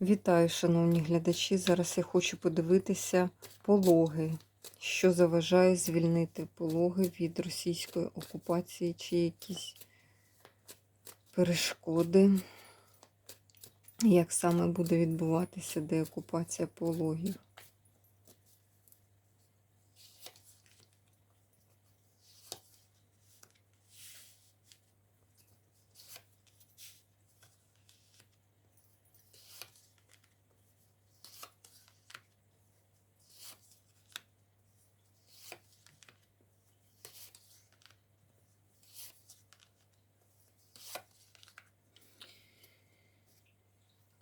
Вітаю, шановні глядачі. Зараз я хочу подивитися пологи, що заважає звільнити пологи від російської окупації, чи якісь перешкоди, як саме буде відбуватися деокупація пологів.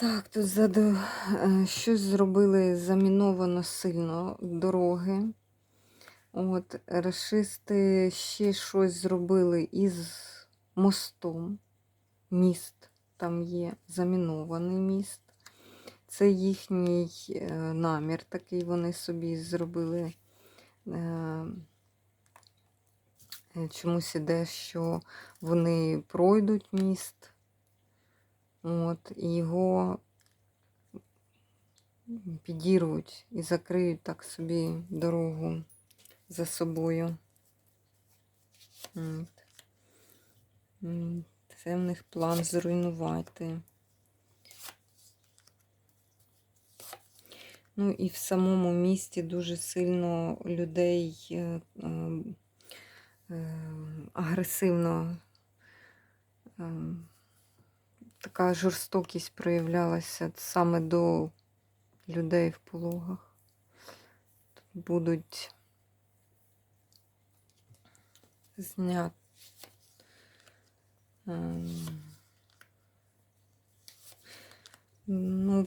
Так, тут задо... е, щось зробили заміновано сильно дороги. От, расисти ще щось зробили із мостом. Міст там є, замінований міст. Це їхній е, намір такий вони собі зробили. Е, чомусь іде, що вони пройдуть міст. От, і його підірвуть і закриють так собі дорогу за собою. От. Це в них план зруйнувати. Ну і в самому місті дуже сильно людей е, е, е, агресивно. Е, така жорстокість проявлялася саме до людей в пологах. Тут будуть зняти. Ну,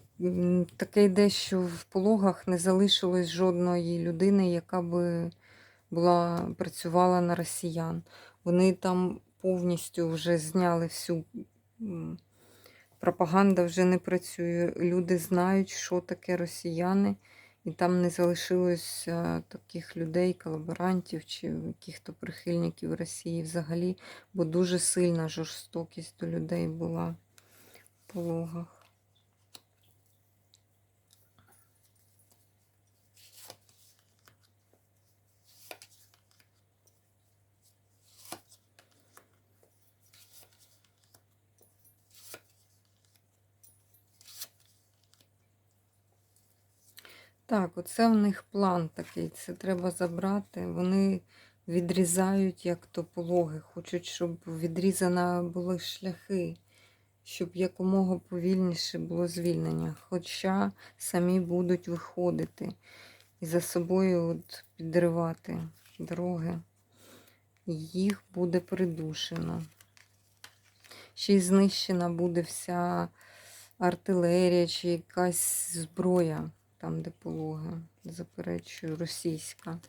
таке йде, що в пологах не залишилось жодної людини, яка би була, працювала на росіян. Вони там повністю вже зняли всю пропаганда вже не працює. Люди знають, що таке росіяни, і там не залишилось е, таких людей, колаборантів чи яких-то прихильників Росії взагалі, бо дуже сильна жорстокість до людей була в пологах. Так, оце в них план такий. Це треба забрати. Вони відрізають як то пологи. Хочуть, щоб відрізано були шляхи, щоб якомога повільніше було звільнення. Хоча самі будуть виходити і за собою от підривати дороги. Їх буде придушено. Ще й знищена буде вся артилерія чи якась зброя там, де пологи. Заперечую, російська.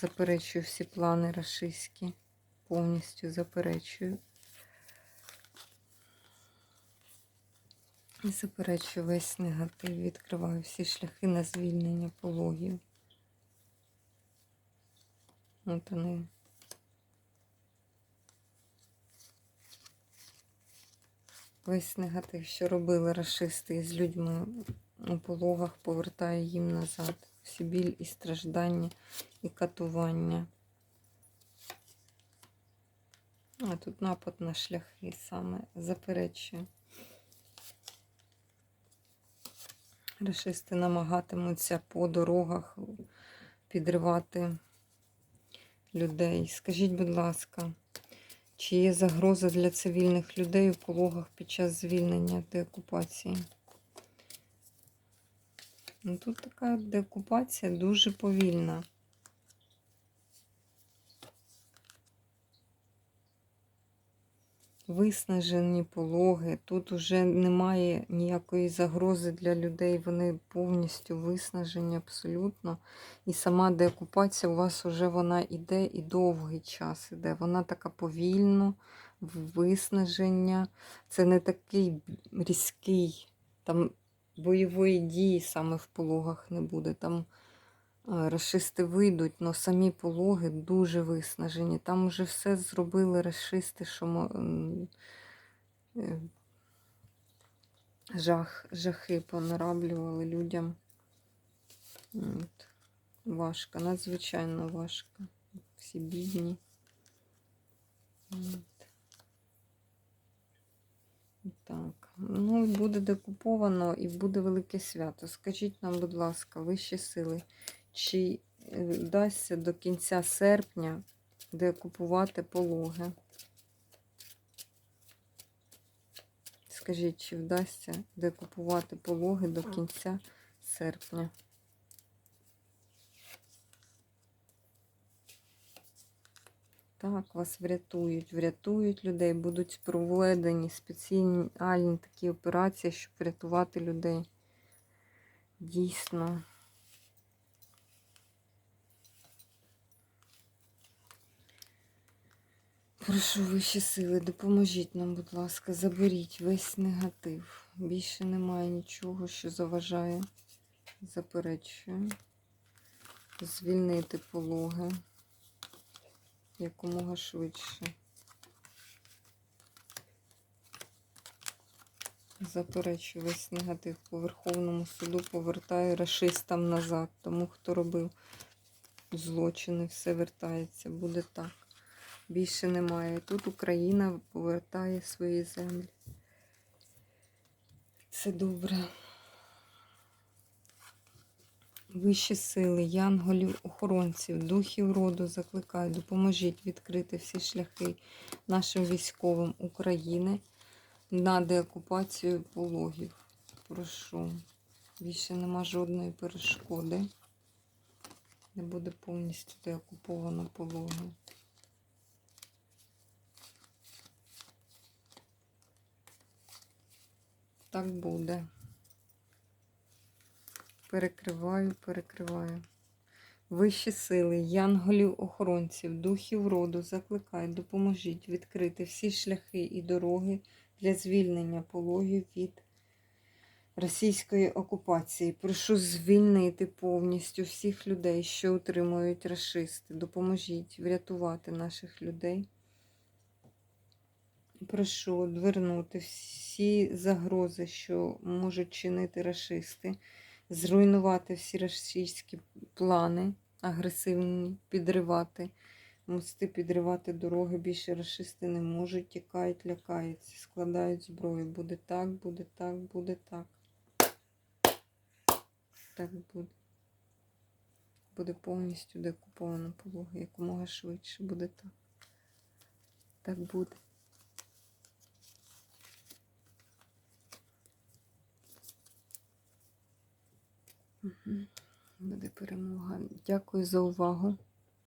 Заперечую всі плани рашистські. Повністю заперечую. І заперечую весь негатив. Відкриваю всі шляхи на звільнення пологів. От вони. Весь негатив, що робили рашисти з людьми у пологах, повертаю їм назад. Всі біль і страждання, і катування. А тут напад на шляхи саме заперечую. Рашисти намагатимуться по дорогах підривати людей. Скажіть, будь ласка, чи є загроза для цивільних людей у пологах під час звільнення деокупації? Ну, Тут така деокупація дуже повільна. Виснажені пологи. Тут вже немає ніякої загрози для людей. Вони повністю виснажені абсолютно. І сама деокупація у вас вже вона іде і довгий час іде. Вона така повільно, виснаження. Це не такий різкий там бойової дії саме в пологах не буде. Там расисти вийдуть, але самі пологи дуже виснажені. Там вже все зробили расисти, що е, жах, жахи понараблювали людям. От. Важко, надзвичайно важко. Всі бідні. От. Так, ну буде декуповано і буде велике свято. Скажіть нам, будь ласка, вищі сили, чи е, вдасться до кінця серпня декупувати пологи? Скажіть, чи вдасться декупувати пологи до кінця серпня? Так, вас врятують, врятують людей, будуть проведені спеціальні такі операції, щоб врятувати людей. Дійсно. Прошу вищі сили, допоможіть нам, будь ласка, заберіть весь негатив. Більше немає нічого, що заважає. Заперечую. Звільнити пологи якомога швидше. Заперечую весь негатив по Верховному суду повертаю расистам назад. Тому хто робив злочини, все вертається. Буде так. Більше немає. Тут Україна повертає свої землі. Це добре. Вищі сили, янголів, охоронців, духів роду закликаю, допоможіть відкрити всі шляхи нашим військовим України на деокупацію пологів. Прошу. Більше нема жодної перешкоди. Не буде повністю деокуповано пологи. Так буде. Перекриваю, перекриваю. Вищі сили, янголів, охоронців, духів роду закликаю, допоможіть відкрити всі шляхи і дороги для звільнення пологів від російської окупації. Прошу звільнити повністю всіх людей, що утримують расисти. Допоможіть врятувати наших людей. Прошу відвернути всі загрози, що можуть чинити расисти зруйнувати всі російські плани, агресивні, підривати, мости підривати дороги. Більше расисти не можуть, тікають, лякаються, складають зброю. Буде так, буде так, буде так. Так буде. Буде повністю декуповано пологи, якомога швидше буде так. Так буде. Буде перемога. Дякую за увагу.